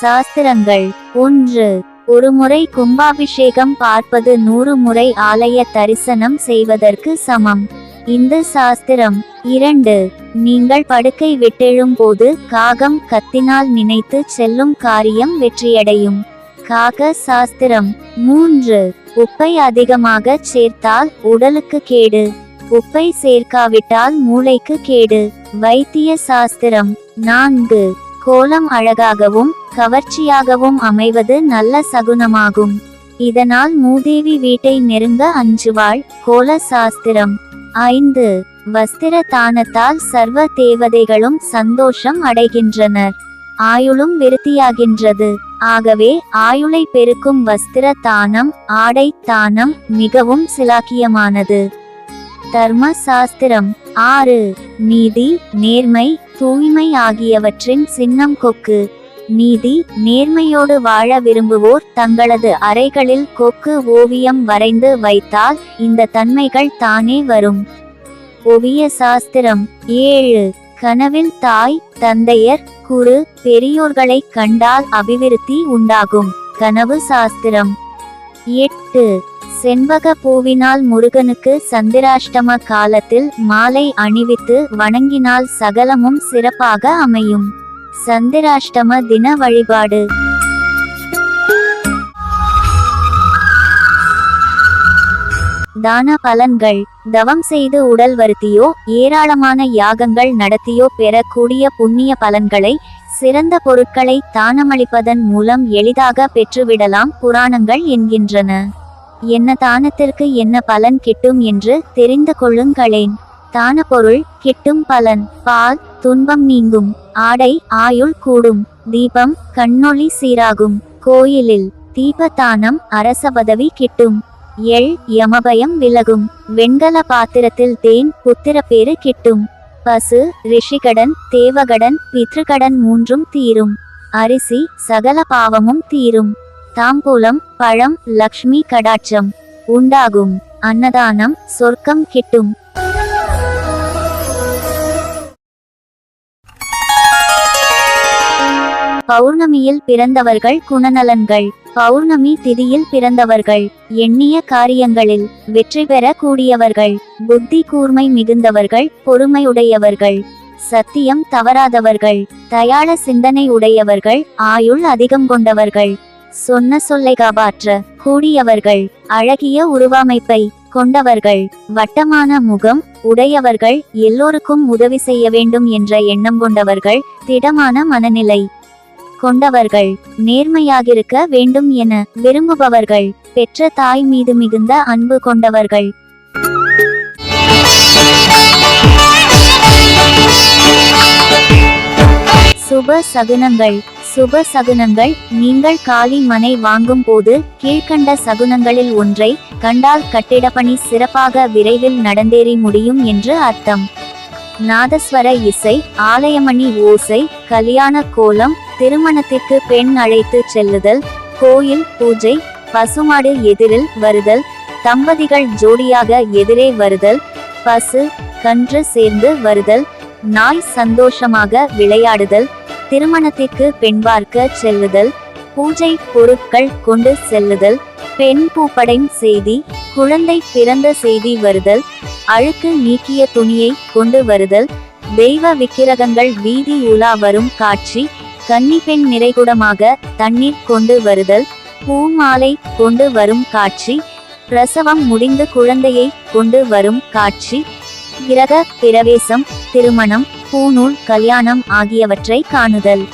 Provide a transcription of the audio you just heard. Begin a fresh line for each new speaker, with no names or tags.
சாஸ்திரங்கள். ஒன்று ஒருமுறை கும்பாபிஷேகம் பார்ப்பது நூறு முறை ஆலய தரிசனம் செய்வதற்கு சமம். இந்து சாஸ்திரம். இரண்டு நீங்கள் படுக்கை விட்டெழும் போது காகம் கத்தினால் நினைத்து செல்லும் காரியம் வெற்றியடையும். காக சாஸ்திரம். மூன்று உப்பை அதிகமாக சேர்த்தால் உடலுக்கு கேடு. உப்பை சேர்க்காவிட்டால் மூளைக்கு கேடு. வைத்திய சாஸ்திரம். நான்கு கோலம் அழகாகவும் கவர்ச்சியாகவும் அமைவது நல்ல சகுனமாகும். இதனால் மூதேவி வீட்டை நெருங்க அஞ்சுவாள் கோல சாஸ்திரம். ஐந்து வஸ்திர தானத்தால் சர்வ தேவதைகளும் சந்தோஷம் அடைகின்றனர். ஆயுளும் விருத்தியாகின்றது. ஆகவே ஆயுளை பெருக்கும் வஸ்திர தானம் ஆடை தானம் மிகவும் சிலாக்கியமானது. தர்ம சாஸ்திரம் ஆறு. நீதி நேர்மை தூய்மை ஆகியவற்றின் சின்னம் கொக்கு. நீதி நேர்மையோடு வாழ விரும்புவோர் தங்களது அறைகளில் கொக்கு ஓவியம் வரைந்து வைத்தால் இந்த தன்மைகள் தானே வரும். ஓவிய சாஸ்திரம். ஏழு. கனவில் தாய் தந்தையர் குரு பெரியோர்களை கண்டால் அபிவிருத்தி உண்டாகும். கனவு சாஸ்திரம். எட்டு. செண்பக பூவினால் முருகனுக்கு சந்திராஷ்டம காலத்தில் மாலை அணிவித்து வணங்கினால் சகலமும் சிறப்பாக அமையும். சந்திராஷ்டம தின வழிபாடு. தான பலன்கள். தவம் செய்து உடல் வருத்தியோ ஏராளமான யாகங்கள் நடத்தியோ பெறக்கூடிய புண்ணிய பலன்களை சிறந்த பொருட்களை தானமளிப்பதன் மூலம் எளிதாக பெற்றுவிடலாம் புராணங்கள் என்கின்றன. என்ன தானத்திற்கு என்ன பலன் கிட்டும் என்று தெரிந்து கொள்ளுங்களேன். தான பொருள் கிட்டும் பலன். பால் துன்பம் நீங்கும். ஆடை ஆயுள் கூடும். தீபம் கண்ணொளி சீராகும். கோயிலில் தீபதானம் அரச பதவி கிட்டும். எள் யமபயம் விலகும். வெண்கல பாத்திரத்தில் தேன் புத்திரப்பேறு கிட்டும். பசு ரிஷிகடன் தேவகடன் பித்ருகடன் மூன்றும் தீரும். அரிசி சகல பாவமும் தீரும். தாம்பூலம் பழம் லக்ஷ்மி கடாட்சம் உண்டாகும். அன்னதானம் சொர்க்கம் கிட்டும். பௌர்ணமியில் பிறந்தவர்கள் குணநலன்கள். பௌர்ணமி திதியில் பிறந்தவர்கள். எண்ணிய காரியங்களில் வெற்றி பெற கூடியவர்கள் புத்தி கூர்மை மிகுந்தவர்கள் பொறுமையுடையவர்கள். சத்தியம் தவறாதவர்கள். தயாள சிந்தனை உடையவர்கள் ஆயுள் அதிகம் கொண்டவர்கள். சொன்ன சொல்லை காப்பாற்ற கூடியவர்கள் அழகிய உருவமைப்பை கொண்டவர்கள் வட்டமான முகம் உடையவர்கள் எல்லோருக்கும் உதவி செய்ய வேண்டும் என்ற எண்ணம் கொண்டவர்கள் திடமான மனநிலை கொண்டவர்கள் நேர்மையாகிருக்க வேண்டும் என விரும்புபவர்கள் பெற்ற தாய் மீது மிகுந்த அன்பு கொண்டவர்கள். சுப சகுனங்கள். சுப சகுனங்கள். நீங்கள் காலி மனை வாங்கும் போது கீழ்க்கண்ட சகுனங்களில் ஒன்றை கண்டால் கட்டிடப்பணி சிறப்பாக விரைவில் நடந்தேறி முடியும் என்று அர்த்தம். நாதஸ்வர இசை ஆலயமணி ஓசை கல்யாண கோலம் திருமணத்திற்கு பெண் அழைத்து செல்லுதல் கோயில் பூஜை பசுமாடு எதிரில் வருதல் தம்பதிகள் ஜோடியாக எதிரே வருதல் பசு கன்று சேர்ந்து வருதல் நாய் சந்தோஷமாக விளையாடுதல் திருமணத்திற்கு பெண் பார்க்க செல்லுதல் பூஜை பொருட்கள் கொண்டு செல்லுதல் பெண் பூப்படைம் செய்தி குழந்தை பிறந்த செய்தி வருதல் அழுக்கு நீக்கிய துணியை கொண்டு வருதல் தெய்வ விக்கிரகங்கள் வீதி உலா வரும் காட்சி கன்னி பெண் நிறைகுடமாக தண்ணீர் கொண்டு வருதல் பூமாலை கொண்டு வரும் காட்சி பிரசவம் முடிந்து குழந்தையை கொண்டு வரும் காட்சி கிரக பிரவேசம் திருமணம் பூநூல் கல்யாணம் ஆகியவற்றை காணுதல்.